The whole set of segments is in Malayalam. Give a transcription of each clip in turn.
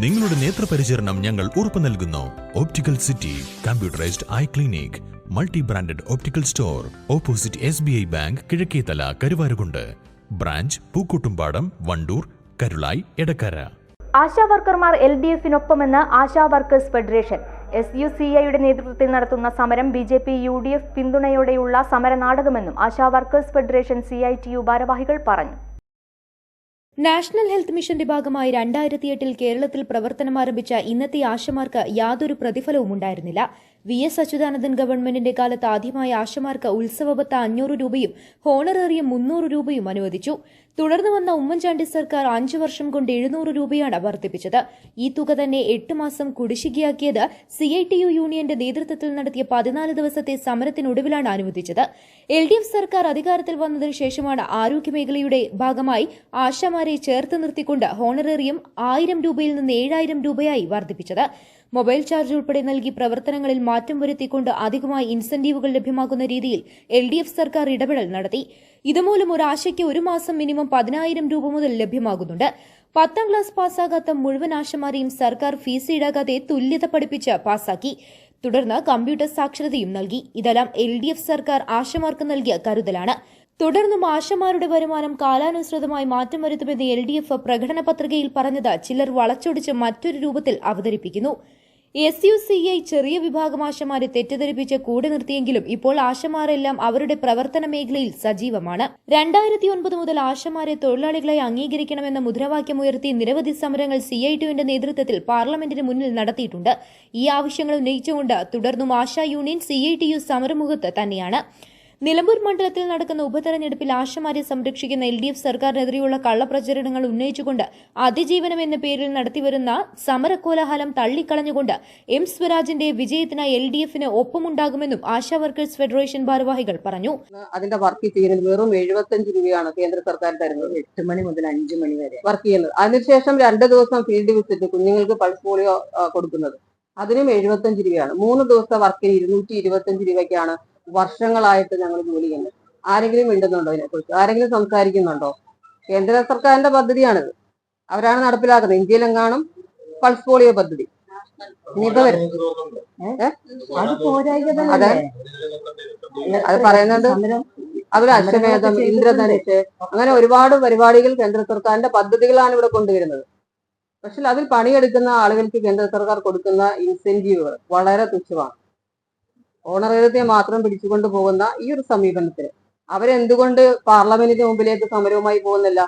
നിങ്ങളുടെ നേത്രപരിചരണം ഞങ്ങൾ ഉറപ്പു നൽകുന്നു. Optical city computerised eye clinic multi branded optical store opposite S B I bank Kizhakkethala Karuvarakundu. Branch Pookkottumpadam Wandoor Karulai Edakkara ASHA വർക്കർമാർ L D എഫിനൊപ്പമെന്ന് ASHA workers federation. S U C ഐയുടെ നേതൃത്വത്തിൽ നടത്തുന്ന സമരം B J P U D F പിന്തുണയോടെയുള്ള സമരനാടകമെന്നും ASHA workers federation C I T U ഭാരവാഹികൾ പറഞ്ഞു. നാഷണൽ ഹെൽത്ത് മിഷന്റെ ഭാഗമായി രണ്ടായിരത്തി എട്ടിൽ കേരളത്തിൽ പ്രവർത്തനം ആരംഭിച്ച ഇന്നത്തെ ആശമാർക്ക് യാതൊരു പ്രതിഫലവും ഉണ്ടായിരുന്നില്ല വി എസ് അച്യുതാനന്ദൻ ഗവൺമെന്റിന്റെ കാലത്ത് ആദ്യമായി ആശമാർക്ക് ഉത്സവബത്ത അഞ്ഞൂറ് രൂപയും ഹോണറേറിയം മുന്നൂറ് രൂപയും അനുവദിച്ചു. തുടർന്ന് വന്ന ഉമ്മൻചാണ്ടി സർക്കാർ അഞ്ചു വർഷം കൊണ്ട് എഴുന്നൂറ് രൂപയാണ് വർദ്ധിപ്പിച്ചത്. ഈ തുക തന്നെ എട്ട് മാസം കുടിശ്ശികയാക്കിയത് സി ഐ ടി യു യൂണിയന്റെ നേതൃത്വത്തിൽ നടത്തിയ പതിനാല് ദിവസത്തെ സമരത്തിനൊടുവിലാണ് അനുവദിച്ചത്. എൽ ഡി എഫ് സർക്കാർ അധികാരത്തിൽ വന്നതിനു ശേഷമാണ് ആരോഗ്യമേഖലയുടെ ഭാഗമായി ആശമാരെ ചേർത്ത് നിർത്തിക്കൊണ്ട് ഹോണറേറിയം ആയിരം രൂപയിൽ നിന്ന് ഏഴായിരം രൂപയായി വർദ്ധിപ്പിച്ചത്. മൊബൈൽ ചാർജ് ഉൾപ്പെടെ നൽകി പ്രവർത്തനങ്ങളിൽ മാറ്റം വരുത്തിക്കൊണ്ട് അധികമായി ഇൻസെന്റീവുകൾ ലഭ്യമാക്കുന്ന രീതിയിൽ എൽ ഡി എഫ് സർക്കാർ ഇടപെടൽ നടത്തി. ഇതുമൂലം ഒരാശയ്ക്ക് ഒരു മാസം മിനിമം പതിനായിരം രൂപ മുതൽ ലഭ്യമാകുന്നുണ്ട്. പത്താം ക്ലാസ് പാസ്സാകാത്ത മുഴുവൻ ആശമാരെയും സർക്കാർ ഫീസ് ഈടാകാതെ തുല്യത പഠിപ്പിച്ച് പാസ്സാക്കി. തുടർന്ന് കമ്പ്യൂട്ടർ സാക്ഷരതയും നൽകി. ഇതെല്ലാം എൽ ഡി എഫ് സർക്കാർ ആശമാർക്ക് നൽകിയ കരുതലാണ്. തുടർന്നും ആശമാരുടെ വരുമാനം കാലാനുസൃതമായി മാറ്റം വരുത്തുമെന്ന് എൽ ഡി എഫ് പ്രകടന പത്രികയിൽ പറഞ്ഞത് ചിലർ വളച്ചൊടിച്ച് മറ്റൊരു രൂപത്തിൽ അവതരിപ്പിക്കുന്നു. എസ് യു സി ഐ ചെറിയ വിഭാഗം ആശമാരെ തെറ്റിദ്ധരിപ്പിച്ച് കൂടെ നിർത്തിയെങ്കിലും ഇപ്പോൾ ആശമാരെല്ലാം അവരുടെ പ്രവർത്തന മേഖലയിൽ സജീവമാണ്. രണ്ടായിരത്തി ഒൻപത് മുതൽ ആശമാരെ തൊഴിലാളികളായി അംഗീകരിക്കണമെന്ന മുദ്രാവാക്യമുയർത്തി നിരവധി സമരങ്ങൾ സി ഐ ടിയുവിന്റെ നേതൃത്വത്തിൽ പാർലമെന്റിന് മുന്നിൽ നടത്തിയിട്ടുണ്ട്. ഈ ആവശ്യങ്ങൾ ഉന്നയിച്ചുകൊണ്ട് തുടർന്നും ASHA union C I T U സമരമുഖത്ത് തന്നെയാണ്. നിലമ്പൂർ മണ്ഡലത്തിൽ നടക്കുന്ന ഉപതെരഞ്ഞെടുപ്പിൽ ആശമാരെ സംരക്ഷിക്കുന്ന എൽ ഡി എഫ് സർക്കാരിനെതിരെയുള്ള കള്ളപ്രചരണങ്ങൾ ഉന്നയിച്ചുകൊണ്ട് അതിജീവനം എന്ന പേരിൽ നടത്തിവരുന്ന സമരക്കോലാഹലം തള്ളിക്കളഞ്ഞുകൊണ്ട് എം സ്വരാജിന്റെ വിജയത്തിനായി എൽ ഡി എഫിന് ഒപ്പമുണ്ടാകുമെന്നും ആശാ വർക്കേഴ്സ് ഫെഡറേഷൻ ഭാരവാഹികൾ പറഞ്ഞു. അതിന്റെ വർക്ക് ചെയ്യുന്നത് വെറും എഴുപത്തഞ്ച് രൂപയാണ് കേന്ദ്ര സർക്കാർ തരുന്നത്. എട്ട് മണി മുതൽ അഞ്ചു മണി വരെ വർക്ക് ചെയ്യുന്നത്. അതിനുശേഷം രണ്ട് ദിവസം ഫീൽഡ് വിസിറ്റ് കുഞ്ഞുങ്ങൾക്ക് പൾസ് പോളിയോ കൊടുക്കുന്നത്. അതിനും എഴുപത്തഞ്ച് രൂപയാണ്. മൂന്ന് ദിവസം വർക്കിന് ഇരുന്നൂറ്റി ഇരുപത്തഞ്ച് രൂപയ്ക്കാണ് വർഷങ്ങളായിട്ട് ഞങ്ങൾ ജോലി ചെയ്യുന്നത് ആരെങ്കിലും മിണ്ടുന്നുണ്ടോ ഇതിനെക്കുറിച്ച്? ആരെങ്കിലും സംസാരിക്കുന്നുണ്ടോ? കേന്ദ്ര സർക്കാരിന്റെ പദ്ധതിയാണിത് അവരാണ് നടപ്പിലാക്കുന്നത്. ഇന്ത്യയിലെങ്ങാനും പൾസ് പോളിയോ പദ്ധതി. ഇനിയിപ്പോ വരും. അത് അതെ. പറയുന്നത് അതുപോലെ അശ്വമേധം ഇന്ദ്രധനുഷ് അങ്ങനെ ഒരുപാട് പരിപാടികൾ കേന്ദ്ര സർക്കാരിന്റെ പദ്ധതികളാണ് ഇവിടെ കൊണ്ടുവരുന്നത്. പക്ഷെ അതിൽ പണിയെടുക്കുന്ന ആളുകൾക്ക് കേന്ദ്ര സർക്കാർ കൊടുക്കുന്ന ഇൻസെന്റീവുകൾ വളരെ തുച്ഛമാണ്. ഓണറേറിയത്തെ മാത്രം പിടിച്ചുകൊണ്ട് പോകുന്ന ഈ ഒരു സമീപനത്തിന് അവരെന്തുകൊണ്ട് പാർലമെന്റിന്റെ മുമ്പിലേക്ക് സമരവുമായി പോകുന്നില്ല?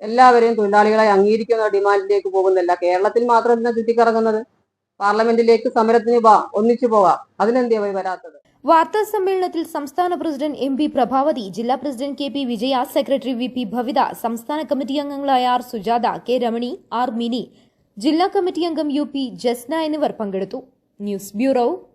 എല്ലാവരെയും തൊഴിലാളികളെ അംഗീകരിക്കുന്ന ഡിമാൻഡിലേക്ക് പോകുന്നില്ല. കേരളത്തിൽ മാത്രം എന്തിനാ ചുറ്റിക്കറങ്ങുന്നത്? പാർലമെന്റിലേക്ക് സമരത്തിന് വാ ഒന്നിച്ചു പോവാ. അതിനെന്തേ വരാത്തത്? വാർത്താ സമ്മേളനത്തിൽ സംസ്ഥാന പ്രസിഡന്റ് എം പി പ്രഭാവതി ജില്ലാ president K P Vijaya secretary V P Bhavitha സംസ്ഥാന കമ്മിറ്റി അംഗങ്ങളായ R Sujatha K Ramani R Mini ജില്ലാ കമ്മിറ്റി അംഗം യു പി ജസ്ന എന്നിവർ പങ്കെടുത്തു. News bureau